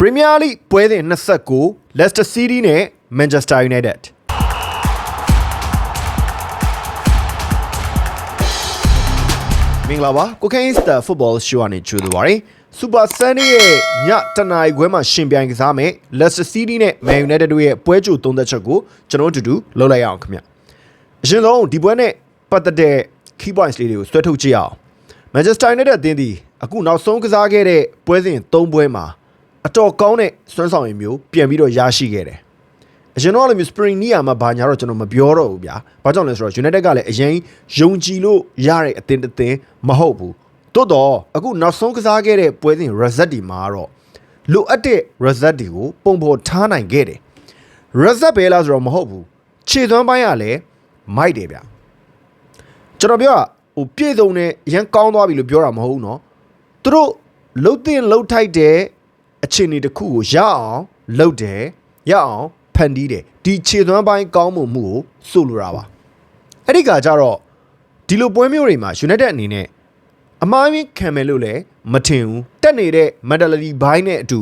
Premier League ပွဲစဉ်29 Leicester City နဲ့ Manchester United မင်္ဂလာပါကိုခိုင်းစတာ football show အနေကြိုဆိုပါရစေ Super Sunday ရဲ့ညတနာရီခွဲမှာရှင်ပြိုင်ကစားမယ် Leicester City နဲ့ Man United တို့ရဲ့ပွဲကြိုသုံးသက်ချက်ကိုကျွန်တော်တို့အတူတူလုပ်လိုက်ရအောင်ခင်ဗျအရင်ဆုံးဒီပွဲနဲ့ပတ်သက်တဲ့ key points လေးတွေကိုဆွဲထုတ်ကြည့်အောင် Manchester United အသင်းဒီအခုနောက်ဆုံးကစားခဲ့တဲ့ပွဲစဉ်၃ပွဲမှာ အတော်ကောင်းတဲ့စွမ်းဆောင်ရည်မျိုးပြန်ပြီးတော့ရရှိခဲ့တယ်အရင်တော့လိုမျိုး spring နီးယာမှာဘာညာတော့ကျွန်တော်မပြောတော့ဘူးဗျာ။ဘာကြောင့်လဲဆိုတော့ United ကလည်းအရင်ယုံကြည်လို့ရတဲ့အသင်းတစ်သင်းမဟုတ်ဘူး။သို့တော့အခုနောက်ဆုံးကစားခဲ့တဲ့ပွဲစဉ် result ဒီမှာတော့လိုအပ်တဲ့ result တွေကိုပုံဖော်ထားနိုင်ခဲ့တယ်။ result ပဲလားဆိုတော့မဟုတ်ဘူး။ခြေသွမ်းပိုင်းကလည်းမိုက်တယ်ဗျာ။ကျွန်တော်ပြောတာဟိုပြည့်စုံတဲ့ရန်ကောင်းသွားပြီလို့ပြောတာမဟုတ်ဘူးနော်။သူတို့လှုပ်တင်လှုပ်ထိုက်တဲ့ အခြေအနေတစ်ခုကိုရအောင်လှုပ်တယ်ရအောင်ဖန်တီးတယ်ဒီခြေသွမ်းပိုင်းကောင်းမှုမှုကိုဆိုလိုတာပါအဲ့ဒီကကြတော့ဒီလိုပွဲမျိုးတွေမှာ United အနေနဲ့အမားကြီးခံမယ်လို့လည်းမထင်ဘူးတက်နေတဲ့ mentality ဘိုင်းနဲ့အတူ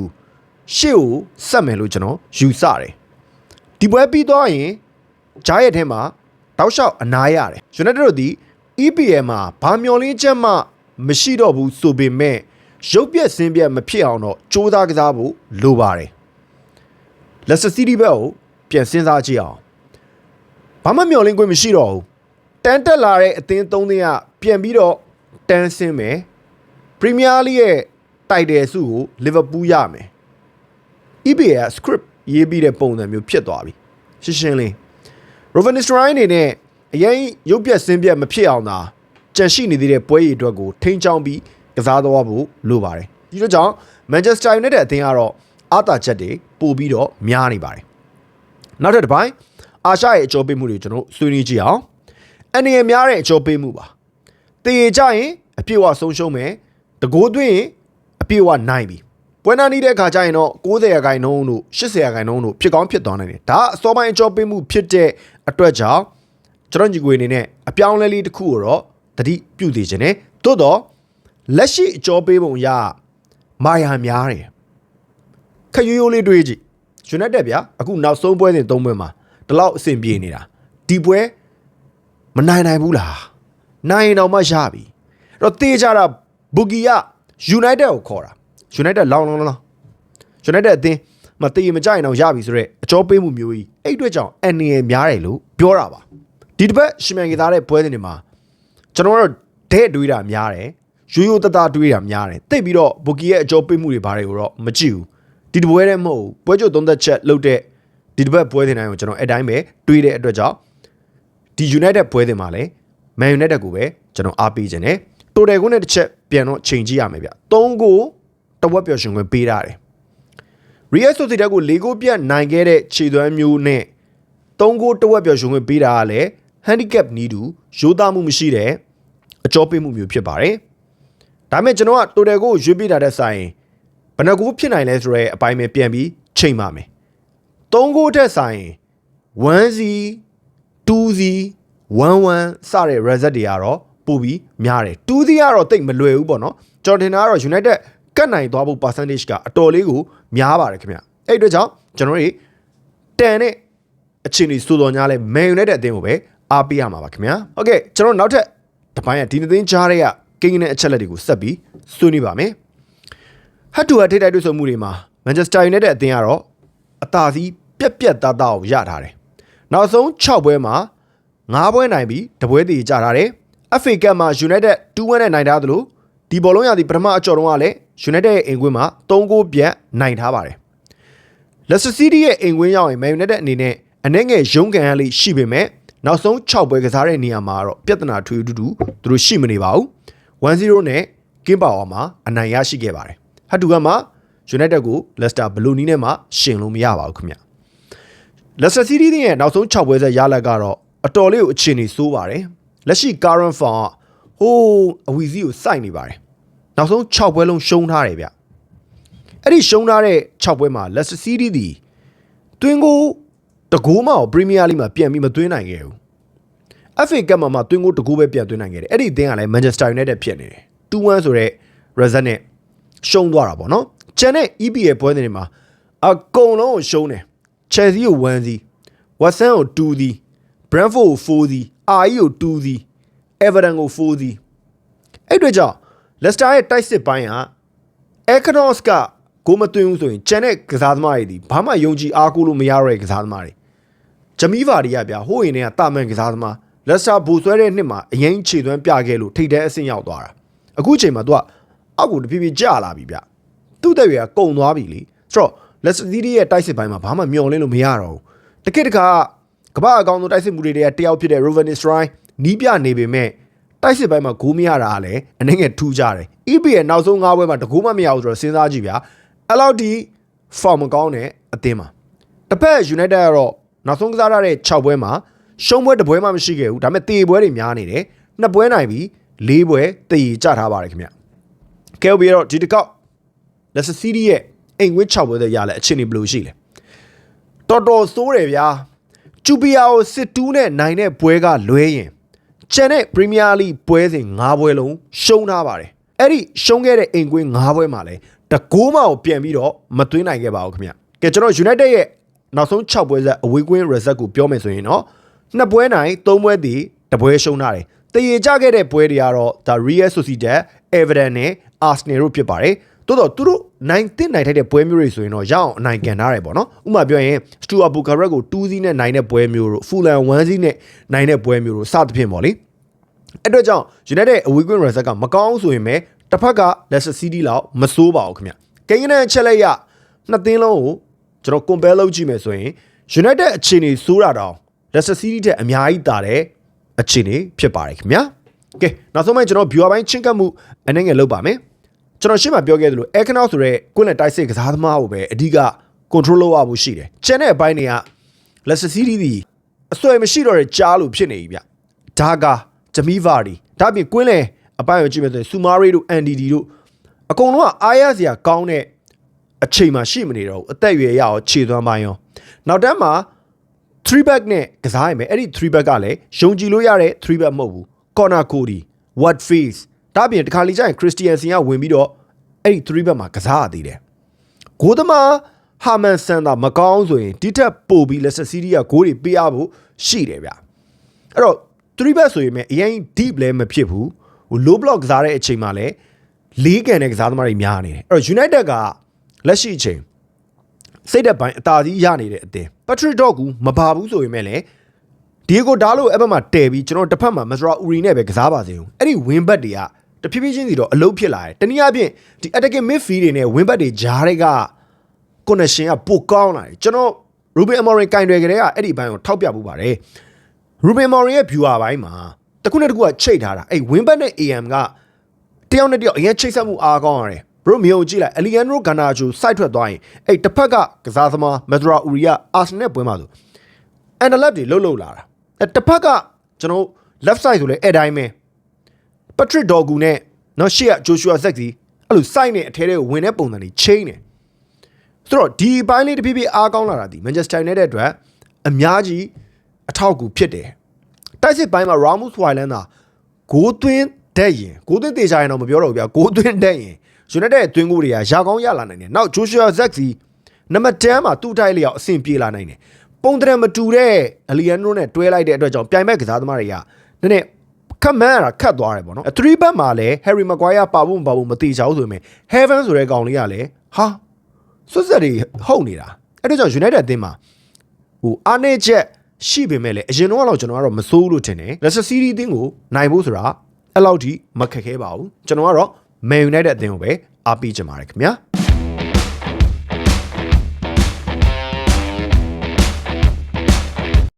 ရှေ့ကိုဆက်မယ်လို့ကျွန်တော်ယူဆတယ်ဒီပွဲပြီးသွားရင်ဂျားရဲ့ထဲမှာတောက်လျှောက်အနားရတယ် United တို့ဒီ EPL မှာဘာမျောလင်းချက်မှမရှိတော့ဘူးဆိုပေမဲ့ ရုပ်ပြက်စင်းပြက်မဖြစ်အောင်တော့စူးစမ်းကစားဖို့လိုပါတယ် Leicester City ဘက်ကိုပြန်စဉ်းစားကြည့်အောင်ဘာမှမျှော်လင့်ခွင့်မရှိတော့ဘူးတန်တက်လာတဲ့အသင်းသုံးသင်းကပြန်ပြီးတော့တန်းဆင်းမယ်ပရီးမီးယားလိရဲ့တိုက်တယ်စုကိုလီဗာပူးရမယ် EPL က script ရေးပြီးတဲ့ပုံစံမျိုးဖြစ်သွားပြီရှင်းရှင်းလေး Rovan Nistelrooy အနေနဲ့အရင်ရုပ်ပြက်စင်းပြက်မဖြစ်အောင်သာကြန့်ရှိနေသေးတဲ့ပွဲရည်အတွက်ကိုထိန်းချောင်းပြီး ကစားသွားဖို့လိုပါတယ်ဒီလိုကြောင့် Manchester United အသင်းကတော့အာသာချက်တွေပို့ပြီးတော့များနေပါတယ်နောက်ထပ်တစ်ပိုင်းအာရှရဲ့အကျော်ပေးမှုတွေကျွန်တော်ဆွေးနွေးကြည့်အောင်အနေရများတဲ့အကျော်ပေးမှုပါတည်ရကြရင်အပြည့်အဝဆုံးရှုံးမယ်တကိုးသွင်းရင်အပြည့်အဝနိုင်ပြီပွဲနာနီးတဲ့အခါကျရင်တော့90ရာခိုင်နှုန်းတို့80ရာခိုင်နှုန်းတို့ဖြစ်ကောင်းဖြစ်သွားနိုင်တယ်ဒါအစောပိုင်းအကျော်ပေးမှုဖြစ်တဲ့အတွက်ကြောင့်ကျွန်တော်ညီကိုအနေနဲ့အပြောင်းလဲလေးတစ်ခုကိုတော့တတိပြုသေးခြင်းနဲ့သို့တော့ လက်ရှိအကျော်ပေးပုံရမာယာများတယ်ခက်ရိုးရိုးလေးတွေးကြည့် United ဗျာအခုနောက်ဆုံးပွဲစဉ်၃ပွဲမှာဒီလောက်အဆင်ပြေနေတာဒီပွဲမနိုင်နိုင်ဘူးလားနိုင်ရင်တော့မှရပြီအဲ့တော့တေးကြတာဘူဂီက United ကိုခေါ်တာ United လောင်းလောင်းလောင်း United အသင်းမတေးမကြရင်တော့ရပြီဆိုတော့အကျော်ပေးမှုမျိုးကြီးအဲ့အတွက်ကြောင့်အန်နီရများတယ်လို့ပြောတာပါဒီတစ်ပတ်ရှင်မြန်ကစားတဲ့ပွဲစဉ်တွေမှာကျွန်တော်တို့တဲ့တွေးတာများတယ် ရိုးရိုးတသားတွေးတာများတယ်တိတ်ပြီးတော့ဘူဂီရဲ့အကျော်ပေးမှုတွေဘာတွေကိုတော့မကြည့်ဘူးဒီတပွဲတည်းမဟုတ်ဘူးပွဲချုပ်သုံးသက်ချက်လုပ်တဲ့ဒီတစ်ပတ်ပွဲစဉ်တိုင်းကိုကျွန်တော်အဲ့တိုင်းပဲတွေးတဲ့အတွက်ကြောင့်ဒီ United ပွဲစဉ်မှာလည်း Man United ကိုပဲကျွန်တော်အားပေးခြင်းနဲ့တိုတယ်ကုန်းနဲ့တစ်ချက်ပြန်တော့ချိန်ကြည့်ရမယ်ဗျ၃ကိုတဝက်ပျော်ရွှင်ခွင့်ပေးထားတယ် Real Sociedad ကို၄ဂိုးပြတ်နိုင်ခဲ့တဲ့ခြေသွမ်းမျိုးနဲ့၃ဂိုးတဝက်ပျော်ရွှင်ခွင့်ပေးတာကလည်း handicap နီးတူရိုးသားမှုမရှိတဲ့အကျော်ပေးမှုမျိုးဖြစ်ပါတယ် ဒါပေမဲ့ကျွန်တော်ကတိုတယ်ကိုရွေးပြတာတဲ့ဆိုင်ဘယ်နှကူဖြစ်နိုင်လဲဆိုတော့အပိုင်းပဲပြန်ပြီးချိန်ပါမယ်၃ကိုတက်ဆိုင် 1C 2C 11စတဲ့ reset တွေကတော့ပို့ပြီးများတယ် 2C ကတော့တိတ်မလွယ်ဘူးပေါ့နော်ကျွန်တော်ထင်တာကတော့ United ကတ်နိုင်သွားဖို့ percentage ကအတော်လေးကိုများပါတယ်ခင်ဗျအဲ့အတွက်ကြောင့်ကျွန်တော်တွေတန်တဲ့အခြေအနေစိုးတော်ညာလဲ Man United အသင်းကိုပဲအားပေးရမှာပါခင်ဗျာဟုတ်ကဲ့ကျွန်တော်နောက်ထပ်တပိုင်းကဒီနှစ်သင်းကြားတဲ့က ကိန်းနဲ့အချက်လက်တွေကိုဆက်ပြီးဆွေးနွေးပါမယ်ဟတ်တူဟတ်ထိတိုက်တွေ့ဆုံမှုတွေမှာ Manchester United အသင်းကတော့အသာစီးပြက်ပြက်သားသားကိုရထားတယ်နောက်ဆုံး6ပွဲမှာ9ပွဲနိုင်ပြီးတပွဲတည်ကြထားတယ် FA Cup မှာ United 2-1နဲ့နိုင်ထားသလိုဒီဘောလုံးရသည်ပထမအကြော်တုန်းကလည်း United ရဲ့အိမ်ကွင်းမှာ3ဂိုးပြတ်နိုင်ထားပါတယ် Leicester City ရဲ့အိမ်ကွင်းရောက်ရင် Man United အနေနဲ့အနေငယ်ရုံးကန်ရလိရှိပေမဲ့နောက်ဆုံး6ပွဲကစားတဲ့နေရာမှာတော့ပြဿနာထွေထူးထူးသူတို့ရှိမနေပါဘူး 1-0နဲ့ကင်းပါဝါမှာအနိုင်ရရှိခဲ့ပါတယ်ဟတ်တူကမှ United ကို Leicester ဘလူးနီးနဲ့မှရှင်လို့မရပါဘူးခင်ဗျ Leicester City ရဲ့နောက်ဆုံး6ပွဲဆက်ရလဒ်ကတော့အတော်လေးကိုအခြေအနေဆိုးပါတယ်လက်ရှိ current form ကဟိုးအဝီစီးကိုစိုက်နေပါတယ်နောက်ဆုံး6ပွဲလုံးရှုံးထားတယ်ဗျအဲ့ဒီရှုံးထားတဲ့6ပွဲမှာ Leicester City ဒီတွင်းကိုတကိုးမှောက်ပရီးမီးယားလိမှာပြန်ပြီးမသွင်းနိုင်ခဲ့ဘူး FA Cup မှာမှတွင်းကိုတကိုးပဲပြန်သွင်းနိုင်ခဲ့တယ်အဲ့ဒီအသင်းကလည်း Manchester United ဖြစ်နေတယ်2-1ဆိုတော့ result နဲ့ရှုံးသွားတာပေါ့နော်ကျန်တဲ့ EPL ပွဲတွေမှာအကုန်လုံးကိုရှုံးတယ် Chelsea ကို1စီး Watson ကို2စီး Brentford ကို4စီး RE ကို2စီး Everton ကို4စီးအဲ့အတွေကြောင့် Leicester ရဲ့တိုက်စစ်ပိုင်းက Econos ကကိုမသွင်းဘူးဆိုရင်ကျန်တဲ့ကစားသမားတွေဒီဘာမှယုံကြည်အားကိုးလို့မရတော့တဲ့ကစားသမားတွေဂျမီဗာဒီကဗျာဟိုးရင်တွေကတာမန်ကစားသမား လက်စတာဘူဆွဲတဲ့နှစ်မှာအရင်ခြေသွမ်းပြခဲ့လို့ထိတ်တဲ့အဆင့်ရောက်သွားတာအခုချိန်မှာ तू ကအောက်ကိုတဖြည်းဖြည်းကျလာပြီဗျသူ့တဲ့ရွယ်ကကုံသွားပြီလေဆိုတော့လက်စတီဒီရဲ့တိုက်စစ်ပိုင်းမှာဘာမှမျောလင်းလို့မရတော့ဘူးတကယ့်တခါကမ္ဘာအကောင်ဆုံးတိုက်စစ်မှုတွေတည်းကတယောက်ဖြစ်တဲ့ Ruven Nistelrooy နီးပြနေပေမဲ့တိုက်စစ်ပိုင်းမှာဂိုးမရတာကလည်းအနေငယ်ထူးကြတယ် EPL ရဲ့နောက်ဆုံး၅ပွဲမှာတကူးမှမရဘူးဆိုတော့စဉ်းစားကြည့်ဗျာအဲ့လောက်ဒီ form မကောင်းတဲ့အသင်းမှာတစ်ဖက် United ကတော့နောက်ဆုံးကစားရတဲ့6ပွဲမှာ ရှုံးပွဲတစ်ပွဲမှမရှိခဲ့ဘူးဒါပေမဲ့တေပွဲတွေများနေတယ်နှစ်ပွဲနိုင်ပြီး၄ပွဲတေကြထားပါတယ်ခင်ဗျကဲပြီးတော့ဒီတစ်ကောက် Leicester City ရဲ့အိမ်ဝင်း6ပွဲတွေရလဲအချင်းနေဘယ်လိုရှိလဲတော်တော်စိုးတယ်ဗျာကျူပီယာကိုစစ်တူးနဲ့နိုင်တဲ့ပွဲကလွဲရင်ကျန်တဲ့ Premier League ပွဲစဉ်၅ပွဲလုံးရှုံးထားပါတယ်အဲ့ဒီရှုံးခဲ့တဲ့အိမ်ကွင်း၅ပွဲမှာလည်းတကိုးမအောင်ပြန်ပြီးတော့မသွင်းနိုင်ခဲ့ပါဘူးခင်ဗျကဲကျွန်တော် United ရဲ့နောက်ဆုံး6ပွဲဆက်အဝေးကွင်း result ကိုပြောမယ်ဆိုရင်တော့ နှစ်ပွဲနိုင်၃ပွဲတည်တပွဲရှုံးထားတယ်တရေကြခဲ့တဲ့ပွဲတွေကတော့ဒါ Real Sociedad Everton နဲ့ Arsenal တို့ဖြစ်ပါတယ်တိုးတော့သူတို့နိုင်တင်နိုင်ထိုက်တဲ့ပွဲမျိုးတွေဆိုရင်တော့ရအောင်အနိုင်ကန်ထားတယ်ပေါ့နော်ဥပမာပြောရင် Stuart Bukarek ကို2စီးနဲ့နိုင်တဲ့ပွဲမျိုးတို့ Fulham 1စီးနဲ့နိုင်တဲ့ပွဲမျိုးတို့စသဖြင့်ပေါ့လေအဲ့တော့ကြောင့် United အဝေးကွင်း result ကမကောင်းဆိုရင်ပဲတစ်ဖက်က Leicester City လောက်မစိုးပါဘူးခင်ဗျကိန်းကနန်ချက်လက်ရနှစ်သင်းလုံးကိုကျွန်တော် compare လုပ်ကြည့်မယ်ဆိုရင် United အခြေအနေစိုးတာတောင် Leicester City ထက်အများကြီးတာတဲ့အခြေအနေဖြစ်ပါတယ်ခင်ဗျာကဲနောက်ဆုံးမှကျွန်တော် viewer ပိုင်းချင်းကပ်မှုအနေငယ်လုပ်ပါမယ်ကျွန်တော်ရှင်းမပြောခဲ့သလို Economic ဆိုတဲ့ကွင်းလက်တိုက်စစ်ကစားသမားကိုပဲအဓိက control လုပ်ရဖို့ရှိတယ်ကျန်တဲ့အပိုင်းတွေက Leicester City ဒီအစွဲမရှိတော့တဲ့ကြားလို့ဖြစ်နေပြီဗျဒါကဂျမီဗာဒီဒါပြင်ကွင်းလေအပိုင်းကိုကြည့်မယ်ဆိုရင်ဆူမာရီတို့ NDD တို့အကုန်လုံးကအားရစရာကောင်းတဲ့အချိန်မှရှိမနေတော့ဘူးအသက်အရွယ်ရအောင်ခြေသွမ်းပိုင်းရောနောက်တန်းမှာ 3 back နဲ့ကစားရမယ်အဲ့ဒီ3 back ကလည်းယုံကြည်လို့ရတဲ့3 back မဟုတ်ဘူး corner cody what face ဒါပြင်တခါလေကျရင် christian စင်ကဝင်ပြီးတော့အဲ့ဒီ3 back မှာကစားရသေးတယ်ဂိုးသမားဟာမန်ဆန်သာမကောင်းဆိုရင်ဒီထက်ပိုပြီးလက်ဆက်စီးရီးကဂိုးတွေပေးရဖို့ရှိတယ်ဗျအဲ့တော့3 back ဆိုရင်လည်းအရင် deep လည်းမဖြစ်ဘူးဟို low block ကစားတဲ့အချိန်မှာလည်းလေးကန်တဲ့ကစားသမားတွေများနေတယ်အဲ့တော့ United ကလက်ရှိအချိန် စိတ်သက်ပိုင်းအသာစီးရနေတဲ့အတင်း Patrick Dog ကမပါဘူးဆိုရင်မဲ့လည်းဒီကိုဒါလို့အဲ့ဘက်မှာတဲပြီးကျွန်တော်တစ်ဖက်မှာမစရာဦးရီနဲ့ပဲကစားပါစေဦးအဲ့ဒီ win back တွေကတဖြည်းဖြည်းချင်းစီတော့အလုံးဖြစ်လာတယ်တနည်းအားဖြင့်ဒီ attacking midfield တွေနဲ့ win back တွေဂျားတွေက connection ကပိုကောင်းလာတယ်ကျွန်တော် Ruben Amorim ကင်တွယ်ကြတဲ့ကအဲ့ဒီဘိုင်းကိုထောက်ပြပူပါတယ် Ruben Amorim ရဲ့ viewer ဘိုင်းမှာတခုနဲ့တခုကချိတ်ထားတာအဲ့ win back နဲ့ AM ကတယောက်နဲ့တယောက်အရင်ချိတ်ဆက်မှုအားကောင်းရတယ် ဘရိုမီယိုကြည့်လိုက်အလီယန်ရိုဂါနာဂျိုစိုက်ထွက်သွားရင်အဲ့တစ်ဖက်ကကစားသမားမက်ဒရာဦးရီကအာဆင်နယ်ပွဲမှာဆိုအန်ဒလက်တွေလှုပ်လှုပ်လာတာအဲ့တစ်ဖက်ကကျွန်တော် left side ဆိုလဲအဲ့တိုင်းပဲပထရစ်ဒေါ်ဂူနဲ့နော်ရှေ့ကဂျိုရှူအာဇက်စီအဲ့လိုစိုက်နေအထဲထဲကိုဝင်တဲ့ပုံစံတွေချိန်နေဆိုတော့ဒီအပိုင်းလေးတဖြည်းဖြည်းအားကောင်းလာတာဒီမန်ချက်စတာယူနိုက်တက်အတွက်အများကြီးအထောက်အကူဖြစ်တယ်တိုက်စစ်ပိုင်းမှာ Ramos Haaland သာဂိုးသွင်းတဲ့ရင်ဂိုးသွင်းတေချာရင်တော့မပြောတော့ဘူးဗျာဂိုးသွင်းတဲ့ရင် United ရဲ့တွင်းကိုတွေကရာကောင်းရလာနိုင်တယ်နောက် Joshua Zexi နံပါတ်10မှာသူ့တိုက်လျောက်အဆင်ပြေလာနိုင်တယ်ပုံတရံမတူတဲ့အလီယန်နိုနဲ့တွဲလိုက်တဲ့အတွက်ကြောင့်ပြိုင်ဘက်ကစားသမားတွေကနည်းနည်းခက်မှန်းရတာခတ်သွားတယ်ပေါ့နော်3ဘက်မှာလည်း Harry Maguire ပါဖို့မပါဖို့မသိချောင်းဆိုပေမဲ့ Heaven ဆိုတဲ့ကောင်လေးကလည်းဟာစွတ်ဆက်တွေဟုတ်နေတာအဲ့ဒါကြောင့် United အသင်းမှာဟိုအားနေချက်ရှိပေမဲ့လည်းအရင်တော့ကတော့ကျွန်တော်ကတော့မစိုးလို့ထင်တယ် Leicester City အသင်းကိုနိုင်ဖို့ဆိုတာအဲ့လောက်ထိမခက်ခဲပါဘူးကျွန်တော်ကတော့ Man United အသင်းကိုပဲအားပေးကြပါတယ်ခင်ဗျာ